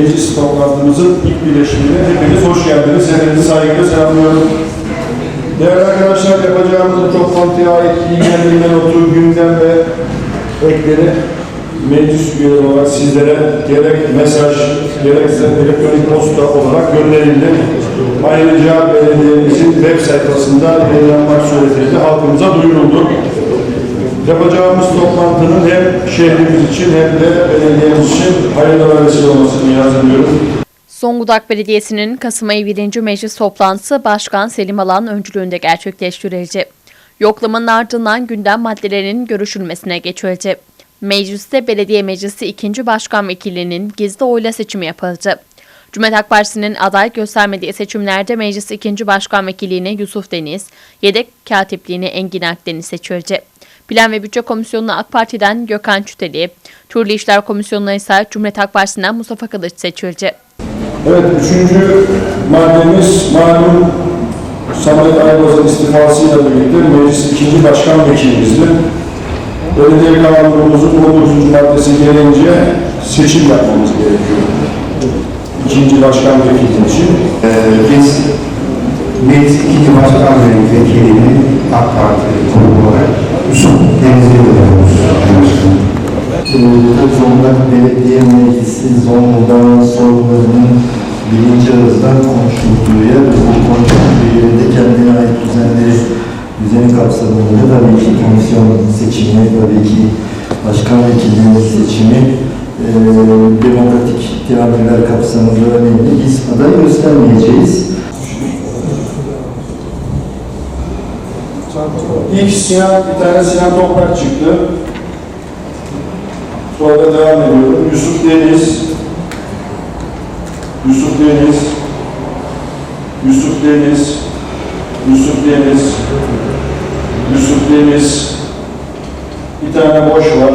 meclis toplantımızın ilk birleşimine hepiniz hoş geldiniz. Hepinizi saygıyla selamlıyorum. Değerli arkadaşlar yapacağımız toplantıya ait ilgilerinden otur gündem ve ekleri meclis üyeleri olarak sizlere gerek mesaj gerekse elektronik posta olarak gönderildi. Ayrıca belediyemizin web sayfasında yayınlanmak suretiyle halkımıza duyuruldu. Yapacağımız toplantının hem şehrimiz için hem de belediyemiz için hayırlı ve vesile olmasını niyaz ediyorum. Zonguldak Belediyesi'nin Kasım ayı 1. Meclis toplantısı Başkan Selim Alan öncülüğünde gerçekleştirildi. Yoklamanın ardından gündem maddelerinin görüşülmesine geçildi. Mecliste Belediye Meclisi 2. Başkan Vekilinin gizli oyla seçimi yapıldı. Cumhuriyet Halk Partisi'nin aday göstermediği seçimlerde Meclis 2. Başkan Vekiliğine Yusuf Deniz, yedek katipliğine Engin Akdeniz seçildi. Plan ve Bütçe Komisyonu'na AK Parti'den Gökhan Çüteli, Türlü İşler Komisyonu'na ise Cumhuriyet Halk Partisi'nden Mustafa Kılıç seçildi. Evet, üçüncü maddemiz malum Samet Aybaz'ın istifasıyla birlikte meclis ikinci başkan vekilimizdi. Belediye kanunumuzun 19. maddesi gelince seçim yapmamız gerekiyor. İkinci başkan vekili için. Ee, biz Meclis ikinci Başkan ve Vekilini AK Parti grubu olarak Yusuf. Ee, Zonguldak Belediye Meclisi Zonguldak'ın sorunlarının birinci ağızdan konuşulduğu ve bu konuşulduğu yerinde kendine ait düzenleri düzeni kapsamında tabii ki komisyon seçimi, tabii ki başkan vekilliğinin seçimi e, demokratik teamüller kapsamında önemli. Biz aday göstermeyeceğiz. İlk Sinan, bir tane Sinan Toprak çıktı. Sonra devam ediyorum. Yusuf Deniz. Yusuf Deniz. Yusuf Deniz. Yusuf Deniz. Yusuf Deniz. Bir tane boş var.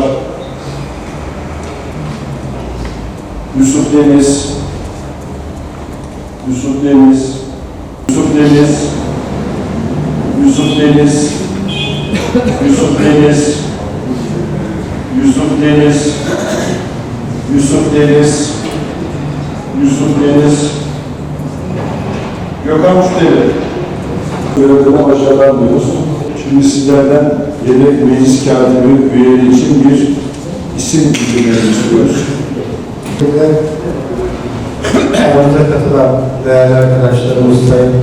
Yusuf Deniz. Yusuf Deniz. Yusuf Deniz. Yusuf Deniz. Yusuf Deniz. Yusuf Deniz. Yusuf Deniz. Yusuf Deniz. Gökhan Müşteri. Görevlerine başarılar diliyoruz. Şimdi sizlerden yedek meclis katibi üyeleri için bir isim bildirmeni istiyoruz. Aramıza katılan değerli arkadaşlarımız Sayın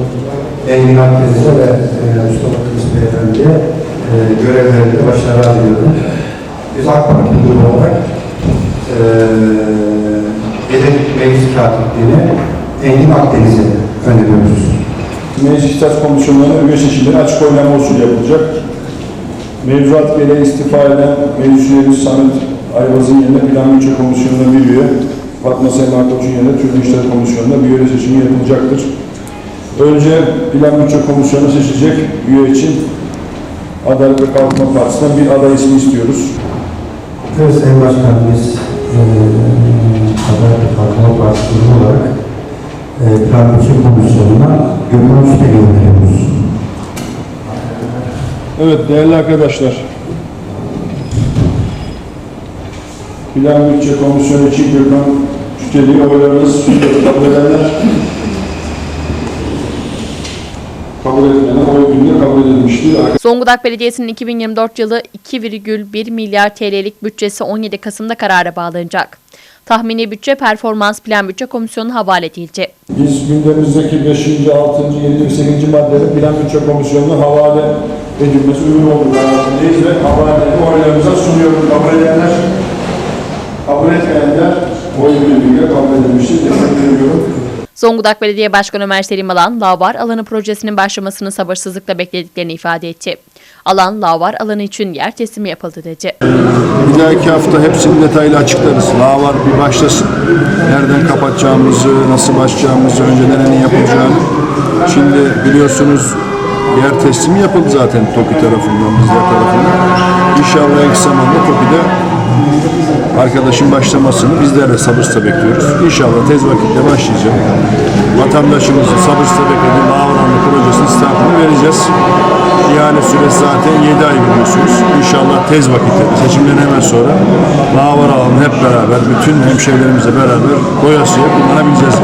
Engin Akdeniz'e ve Mustafa Kılıç Beyefendi'ye e, görevlerinde başarılar diliyorum. Biz AK Parti grubu olarak e, yedek meclis katipliğini Engin Akdeniz'e öneriyoruz. Meclis İhtisas Komisyonu'nun üye seçimleri açık oylama usulü yapılacak. Mevzuat gereği istifa eden meclis üyemiz Samet Ayvaz'ın yerine Plan Bütçe Komisyonu'nda bir üye, Fatma Sema Koç'un yerine Türlü İşler Komisyonu'nda bir üye seçimi yapılacaktır. Önce Plan Bütçe Komisyonu seçecek üye için Adalet ve Kalkınma Partisi'nden bir aday ismi istiyoruz. Evet Sayın Başkan biz e, Adalet ve Kalkınma Partisi olarak e, Plan Bütçe Komisyonu'na Gökhan Üstel'i öneriyoruz. Evet değerli arkadaşlar. Plan Bütçe Komisyonu için Gökhan Küteli oylarınız kabul edenler kabul etmeyenler oy birliğiyle kabul edilmiştir. Zonguldak Belediyesi'nin 2024 yılı 2,1 milyar TL'lik bütçesi 17 Kasım'da karara bağlanacak. Tahmini bütçe performans plan bütçe komisyonuna havale edildi. Biz gündemimizdeki 5. 6. 7. ve 8. maddenin Plan Bütçe Komisyonu'na havale edilmesi uygun olduğu kanaatindeyız ve havaleleri oylarınıza sunuyorum. Kabul edenler, kabul etmeyenler oy birliğiyle kabul edilmiştir. Teşekkür ediyorum. Zonguldak Belediye Başkanı Ömer Selim Alan, Lavar alanı projesinin başlamasını sabırsızlıkla beklediklerini ifade etti. Alan, Lavar alanı için yer teslimi yapıldı dedi. Bir dahaki hafta hepsini detaylı açıklarız. Daha var bir başlasın. Nereden kapatacağımızı, nasıl başlayacağımızı, önce nerenin yapılacağını. Şimdi biliyorsunuz yer teslimi yapıldı zaten TOKİ tarafından, bizler tarafından. İnşallah en kısa zamanda TOKİ'de arkadaşın başlamasını bizler de sabırsızla bekliyoruz. İnşallah tez vakitte başlayacak. Vatandaşımızın sabırsızla beklediği Mağaranlı projesinin startını vereceğiz. İhale süresi zaten 7 ay biliyorsunuz. İnşallah tez vakitte seçimden hemen sonra Mağara alanı hep beraber bütün hemşehrilerimizle beraber doyasıya kullanabileceğiz.